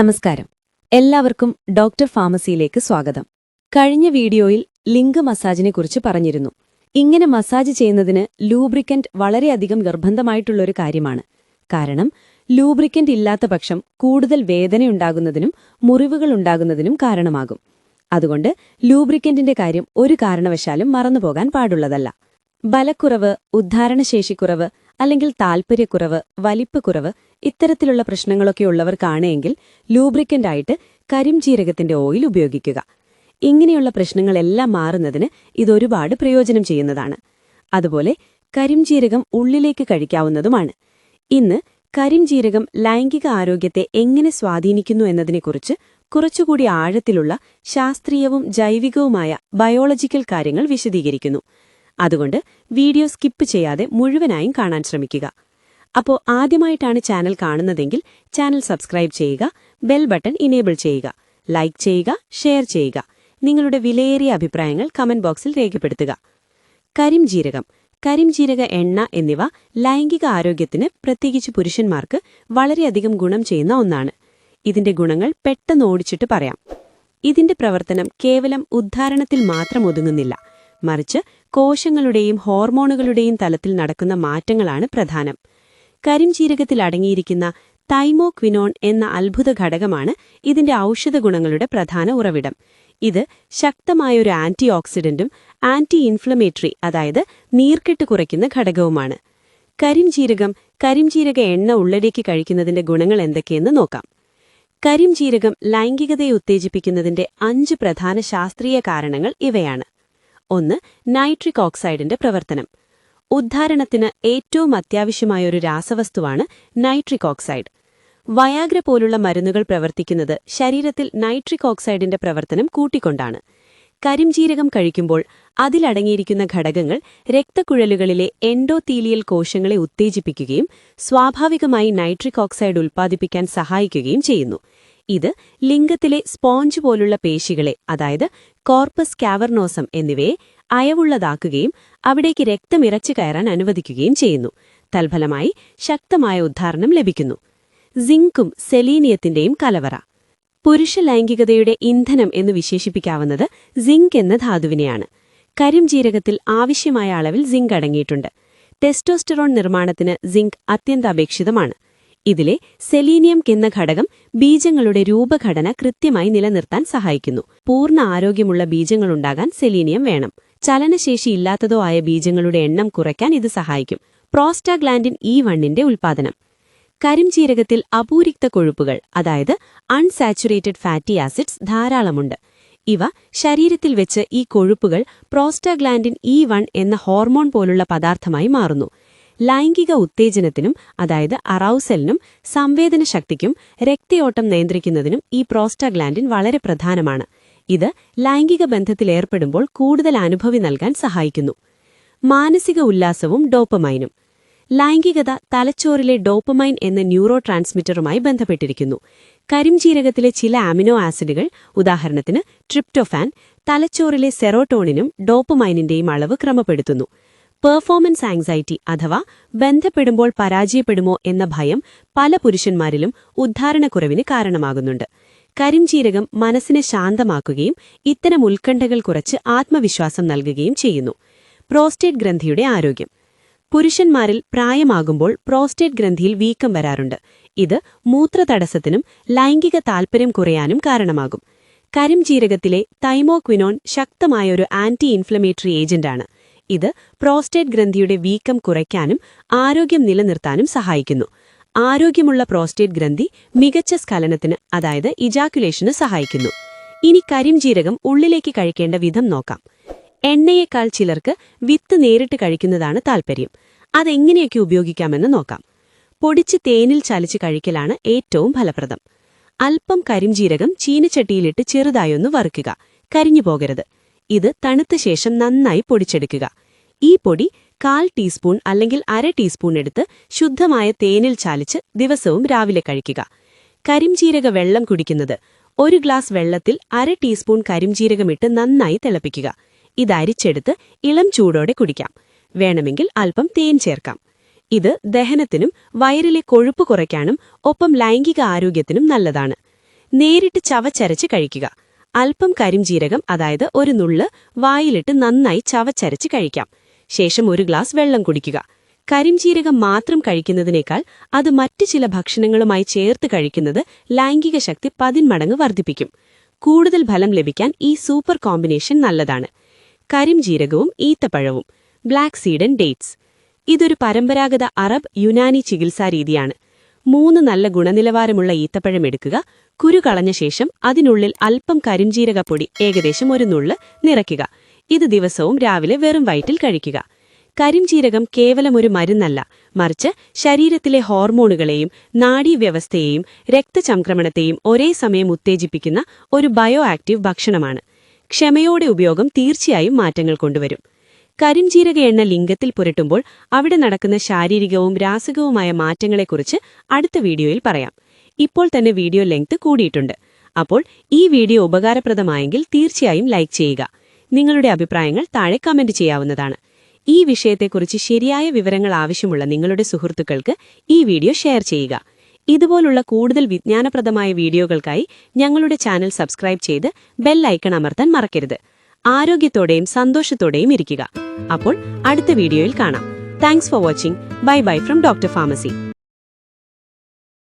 നമസ്കാരം. എല്ലാവർക്കും ഡോക്ടർ ഫാർമസിയിലേക്ക് സ്വാഗതം. കഴിഞ്ഞ വീഡിയോയിൽ ലിംഗ മസാജിനെക്കുറിച്ച് പറഞ്ഞിരുന്നു. ഇങ്ങനെ മസാജ് ചെയ്യുന്നതിന് ലൂബ്രിക്കന്റ് വളരെയധികം നിർബന്ധമായിട്ടുള്ളൊരു കാര്യമാണ്. കാരണം ലൂബ്രിക്കന്റ് ഇല്ലാത്ത പക്ഷം കൂടുതൽ വേദനയുണ്ടാകുന്നതിനും മുറിവുകൾ ഉണ്ടാകുന്നതിനും കാരണമാകും. അതുകൊണ്ട് ലൂബ്രിക്കന്റിന്റെ കാര്യം ഒരു കാരണവശാലും മറന്നുപോകാൻ പാടുള്ളതല്ല. ബലക്കുറവ് ഉദ്ധാരണശേഷിക്കുറവ് അല്ലെങ്കിൽ താൽപ്പര്യക്കുറവ് വലിപ്പക്കുറവ് ഇത്തരത്തിലുള്ള പ്രശ്നങ്ങളൊക്കെ ഉള്ളവർക്കാണെങ്കിൽ ലൂബ്രിക്കന്റായിട്ട് കരിംജീരകത്തിന്റെ ഓയിൽ ഉപയോഗിക്കുക. ഇങ്ങനെയുള്ള പ്രശ്നങ്ങളെല്ലാം മാറുന്നതിന് ഇതൊരുപാട് പ്രയോജനം ചെയ്യുന്നതാണ്. അതുപോലെ കരിംജീരകം ഉള്ളിലേക്ക് കഴിക്കാവുന്നതുമാണ്. ഇന്ന് കരിംജീരകം ലൈംഗിക ആരോഗ്യത്തെ എങ്ങനെ സ്വാധീനിക്കുന്നു എന്നതിനെക്കുറിച്ച് കുറച്ചുകൂടി ആഴത്തിലുള്ള ശാസ്ത്രീയവും ജൈവികവുമായ ബയോളജിക്കൽ കാര്യങ്ങൾ വിശദീകരിക്കുന്നു. അതുകൊണ്ട് വീഡിയോ സ്കിപ്പ് ചെയ്യാതെ മുഴുവനായും കാണാൻ ശ്രമിക്കുക. അപ്പോൾ ആദ്യമായിട്ടാണ് ചാനൽ കാണുന്നതെങ്കിൽ ചാനൽ സബ്സ്ക്രൈബ് ചെയ്യുക ബെൽ ബട്ടൺ ഇനേബിൾ ചെയ്യുക ലൈക്ക് ചെയ്യുക ഷെയർ ചെയ്യുക. നിങ്ങളുടെ വിലയേറിയ അഭിപ്രായങ്ങൾ കമന്റ് ബോക്സിൽ രേഖപ്പെടുത്തുക. കരിംജീരകം കരിംജീരക എണ്ണ എന്നിവ ലൈംഗിക ആരോഗ്യത്തിന് പ്രത്യേകിച്ച് പുരുഷന്മാർക്ക് വളരെയധികം ഗുണം ചെയ്യുന്ന ഒന്നാണ്. ഇതിന്റെ ഗുണങ്ങൾ പെട്ടെന്ന് ഓടിച്ചിട്ട് പറയാം. ഇതിന്റെ പ്രവർത്തനം കേവലം ഉദ്ധാരണത്തിൽ മാത്രം ഒതുങ്ങുന്നില്ല. മറിച്ച് കോശങ്ങളുടെയും ഹോർമോണുകളുടെയും തലത്തിൽ നടക്കുന്ന മാറ്റങ്ങളാണ് പ്രധാനം. കരിംജീരകത്തിൽ അടങ്ങിയിരിക്കുന്ന തൈമോക്വിനോൺ എന്ന അത്ഭുത ഘടകമാണ് ഇതിന്റെ ഔഷധ ഗുണങ്ങളുടെ പ്രധാന ഉറവിടം. ഇത് ശക്തമായൊരു ആന്റി ഓക്സിഡന്റും ആന്റി ഇൻഫ്ലമേറ്ററി അതായത് നീർക്കെട്ട് കുറയ്ക്കുന്ന ഘടകവുമാണ്. കരിംജീരകം കരിംജീരക എണ്ണ ഉള്ളടേക്ക് കഴിക്കുന്നതിന്റെ ഗുണങ്ങൾ എന്തൊക്കെയെന്ന് നോക്കാം. കരിംജീരകം ലൈംഗികതയെ ഉത്തേജിപ്പിക്കുന്നതിന്റെ അഞ്ച് പ്രധാന ശാസ്ത്രീയ കാരണങ്ങൾ ഇവയാണ്. ഒന്ന് നൈട്രിക് ഓക്സൈഡിന്റെ പ്രവർത്തനം. ഉദ്ധാരണത്തിന് ഏറ്റവും അത്യാവശ്യമായ ഒരു രാസവസ്തുവാണ് നൈട്രിക് ഓക്സൈഡ് വയാഗ്ര പോലുള്ള മരുന്നുകൾ പ്രവർത്തിക്കുന്നത് ശരീരത്തിൽ നൈട്രിക് ഓക്സൈഡിന്റെ പ്രവർത്തനം കൂട്ടിക്കൊണ്ടാണ്. കരിംജീരകം കഴിക്കുമ്പോൾ അതിലടങ്ങിയിരിക്കുന്ന ഘടകങ്ങൾ രക്തക്കുഴലുകളിലെ എൻഡോതീലിയൽ കോശങ്ങളെ ഉത്തേജിപ്പിക്കുകയും സ്വാഭാവികമായി നൈട്രിക് ഓക്സൈഡ് ഉൽപ്പാദിപ്പിക്കാൻ സഹായിക്കുകയും ചെയ്യുന്നു. ഇത് ലിംഗത്തിലെ സ്പോഞ്ച് പോലുള്ള പേശികളെ അതായത് കോർപ്പസ് കാവർനോസം എന്നിവയെ അയവുള്ളതാക്കുകയും അവിടേക്ക് രക്തമിറച്ചു കയറാൻ അനുവദിക്കുകയും ചെയ്യുന്നു. തൽഫലമായി ശക്തമായ ഉദ്ധാരണം ലഭിക്കുന്നു. സിങ്കും സെലീനിയത്തിന്റെയും കലവറ. പുരുഷ ലൈംഗികതയുടെ ഇന്ധനം എന്ന് വിശേഷിപ്പിക്കാവുന്നത് സിങ്ക് എന്ന ധാതുവിനെയാണ്. കരിംജീരകത്തിൽ ആവശ്യമായ അളവിൽ സിങ്ക് അടങ്ങിയിട്ടുണ്ട്. ടെസ്റ്റോസ്റ്ററോൺ നിർമ്മാണത്തിന് സിങ്ക് അത്യന്താപേക്ഷിതമാണ്. ഇതിലെ സെലീനിയം എന്ന ഘടകം ബീജങ്ങളുടെ രൂപഘടന കൃത്യമായി നിലനിർത്താൻ സഹായിക്കുന്നു. പൂർണ ആരോഗ്യമുള്ള ബീജങ്ങളുണ്ടാകാൻ സെലീനിയം വേണം. ചലനശേഷി ഇല്ലാത്തതോ ആയ ബീജങ്ങളുടെ എണ്ണം കുറയ്ക്കാൻ ഇത് സഹായിക്കും. പ്രോസ്റ്റാഗ്ലാൻഡിൻ ഇ വണ്ണിന്റെ ഉൽപ്പാദനം കരിംജീരകത്തിൽ അപൂരിക്ത കൊഴുപ്പുകൾ അതായത് അൺസാച്ചുറേറ്റഡ് ഫാറ്റി ആസിഡ്സ് ധാരാളമുണ്ട്. ഇവ ശരീരത്തിൽ വെച്ച് ഈ കൊഴുപ്പുകൾ പ്രോസ്റ്റാഗ്ലാൻഡിൻ ഇ വൺ എന്ന ഹോർമോൺ പോലുള്ള പദാർത്ഥമായി മാറുന്നു. ലൈംഗിക ഉത്തേജനത്തിനും അതായത് അറൌസലിനും സംവേദന ശക്തിക്കും രക്തയോട്ടം നിയന്ത്രിക്കുന്നതിനും ഈ പ്രോസ്റ്റാഗ്ലാൻഡിൻ വളരെ പ്രധാനമാണ്. ഇത് ലൈംഗിക ബന്ധത്തിലേർപ്പെടുമ്പോൾ കൂടുതൽ അനുഭവി നൽകാൻ സഹായിക്കുന്നു. മാനസിക ഉല്ലാസവും ഡോപ്പമൈനും. ലൈംഗികത തലച്ചോറിലെ ഡോപ്പമൈൻ എന്ന ന്യൂറോ ട്രാൻസ്മിറ്ററുമായി ബന്ധപ്പെട്ടിരിക്കുന്നു. കരിംജീരകത്തിലെ ചില ആമിനോ ആസിഡുകൾ ഉദാഹരണത്തിന് ട്രിപ്റ്റോഫാൻ തലച്ചോറിലെ സെറോട്ടോണിനും ഡോപ്പമൈനിന്റെയും അളവ് ക്രമപ്പെടുത്തുന്നു. പെർഫോമൻസ് ആങ്സൈറ്റി അഥവാ ബന്ധപ്പെടുമ്പോൾ പരാജയപ്പെടുമോ എന്ന ഭയം പല പുരുഷന്മാരിലും ഉദ്ധാരണക്കുറവിന് കാരണമാകുന്നുണ്ട്. കരിംജീരകം മനസ്സിനെ ശാന്തമാക്കുകയും ഇത്തരം ഉത്കണ്ഠകൾ കുറച്ച് ആത്മവിശ്വാസം നൽകുകയും ചെയ്യുന്നു. പ്രോസ്റ്റേറ്റ് ഗ്രന്ഥിയുടെ ആരോഗ്യം. പുരുഷന്മാരിൽ പ്രായമാകുമ്പോൾ പ്രോസ്റ്റേറ്റ് ഗ്രന്ഥിയിൽ വീക്കം വരാറുണ്ട്. ഇത് മൂത്രതടസ്സത്തിനും ലൈംഗിക താൽപ്പര്യം കുറയാനും കാരണമാകും. കരിംജീരകത്തിലെ തൈമോക്വിനോൺ ശക്തമായൊരു ആന്റി ഇൻഫ്ലമേറ്ററി ഏജന്റാണ്. ഇത് പ്രോസ്റ്റേറ്റ് ഗ്രന്ഥിയുടെ വീക്കം കുറയ്ക്കാനും ആരോഗ്യം നിലനിർത്താനും സഹായിക്കുന്നു. ആരോഗ്യമുള്ള പ്രോസ്റ്റേറ്റ് ഗ്രന്ഥി മികച്ച സ്ഖലനത്തിന് അതായത് ഇജാക്കുലേഷന് സഹായിക്കുന്നു. ഇനി കരിംജീരകം ഉള്ളിലേക്ക് കഴിക്കേണ്ട വിധം നോക്കാം. എണ്ണയേക്കാൾ ചിലർക്ക് വിത്ത് നേരിട്ട് കഴിക്കുന്നതാണ് താൽപ്പര്യം അതെങ്ങനെയൊക്കെ ഉപയോഗിക്കാമെന്ന് നോക്കാം. പൊടിച്ച് തേനിൽ ചലിച്ച് കഴിക്കലാണ് ഏറ്റവും ഫലപ്രദം. അല്പം കരിംജീരകം ചീനച്ചട്ടിയിലിട്ട് ചെറുതായൊന്ന് വറുക്കുക. കരിഞ്ഞു പോകരുത്. ഇത് തണുത്ത ശേഷം നന്നായി പൊടിച്ചെടുക്കുക. ഈ പൊടി കാൽ ടീസ്പൂൺ അല്ലെങ്കിൽ അര ടീസ്പൂൺ എടുത്ത് ശുദ്ധമായ തേനിൽ ചാലിച്ച് ദിവസവും രാവിലെ കഴിക്കുക. കരിംജീരക വെള്ളം കുടിക്കുന്നത്. ഒരു ഗ്ലാസ് വെള്ളത്തിൽ അര ടീസ്പൂൺ കരിംജീരകമിട്ട് നന്നായി തിളപ്പിക്കുക. ഇത് അരിച്ചെടുത്ത് ഇളം ചൂടോടെ കുടിക്കാം. വേണമെങ്കിൽ അല്പം തേൻ ചേർക്കാം. ഇത് ദഹനത്തിനും വയറിലെ കൊഴുപ്പ് കുറയ്ക്കാനും ഒപ്പം ലൈംഗിക ആരോഗ്യത്തിനും നല്ലതാണ്. നേരിട്ട് ചവച്ചരച്ച് കഴിക്കുക. അല്പം കരിംജീരകം അതായത് ഒരു നുള്ള് വായിലിട്ട് നന്നായി ചവച്ചരച്ച് കഴിക്കാം. ശേഷം ഒരു ഗ്ലാസ് വെള്ളം കുടിക്കുക. കരിംജീരകം മാത്രം കഴിക്കുന്നതിനേക്കാൾ അത് മറ്റ് ചില ഭക്ഷണങ്ങളുമായി ചേർത്ത് കഴിക്കുന്നത് ലൈംഗിക ശക്തി പതിന്മടങ്ങ് വർദ്ധിപ്പിക്കും. കൂടുതൽ ഫലം ലഭിക്കാൻ ഈ സൂപ്പർ കോമ്പിനേഷൻ നല്ലതാണ്. കരിംജീരകവും ഈത്തപ്പഴവും. Black seed and dates. ഇതൊരു പരമ്പരാഗത അറബ് യുനാനി ചികിത്സാരീതിയാണ് മൂന്ന് നല്ല ഗുണനിലവാരമുള്ള ഈത്തപ്പഴം എടുക്കുക. കുരു കളഞ്ഞ ശേഷം അതിനുള്ളിൽ അല്പം കരിംജീരകപ്പൊടി ഏകദേശം ഒരു നുള്ള് നിറയ്ക്കുക. ഇത് ദിവസവും രാവിലെ വെറും വയറ്റിൽ കഴിക്കുക. കരിഞ്ചീരകം കേവലം ഒരു മരുന്നല്ല. മറിച്ച് ശരീരത്തിലെ ഹോർമോണുകളെയും നാഡീവ്യവസ്ഥയെയും രക്തചംക്രമണത്തെയും ഒരേ സമയം ഉത്തേജിപ്പിക്കുന്ന ഒരു ബയോ ആക്റ്റീവ് ഭക്ഷണമാണ്. ക്ഷമയോടെ ഉപയോഗം തീർച്ചയായും മാറ്റങ്ങൾ കൊണ്ടുവരും. കരിഞ്ചീരക എണ്ണ ലിംഗത്തിൽ പുരട്ടുമ്പോൾ അവിടെ നടക്കുന്ന ശാരീരികവും രാസകവുമായ മാറ്റങ്ങളെക്കുറിച്ച് അടുത്ത വീഡിയോയിൽ പറയാം. ഇപ്പോൾ തന്നെ വീഡിയോ ലെങ്ത് കൂടിയിട്ടുണ്ട്. അപ്പോൾ ഈ വീഡിയോ ഉപകാരപ്രദമായെങ്കിൽ തീർച്ചയായും ലൈക്ക് ചെയ്യുക. നിങ്ങളുടെ അഭിപ്രായങ്ങൾ താഴെ കമന്റ് ചെയ്യാവുന്നതാണ്. ഈ വിഷയത്തെക്കുറിച്ച് ശരിയായ വിവരങ്ങൾ ആവശ്യമുള്ള നിങ്ങളുടെ സുഹൃത്തുക്കൾക്ക് ഈ വീഡിയോ ഷെയർ ചെയ്യുക. ഇതുപോലുള്ള കൂടുതൽ വിജ്ഞാനപ്രദമായ വീഡിയോകൾക്കായി ഞങ്ങളുടെ ചാനൽ സബ്സ്ക്രൈബ് ചെയ്ത് ബെൽ ഐക്കൺ അമർത്താൻ മറക്കരുത്. ആരോഗ്യത്തോടെയും സന്തോഷത്തോടെയും ഇരിക്കുക. അപ്പോൾ അടുത്ത വീഡിയോയിൽ കാണാം. Thanks for watching. Bye bye from Doctor Pharmacy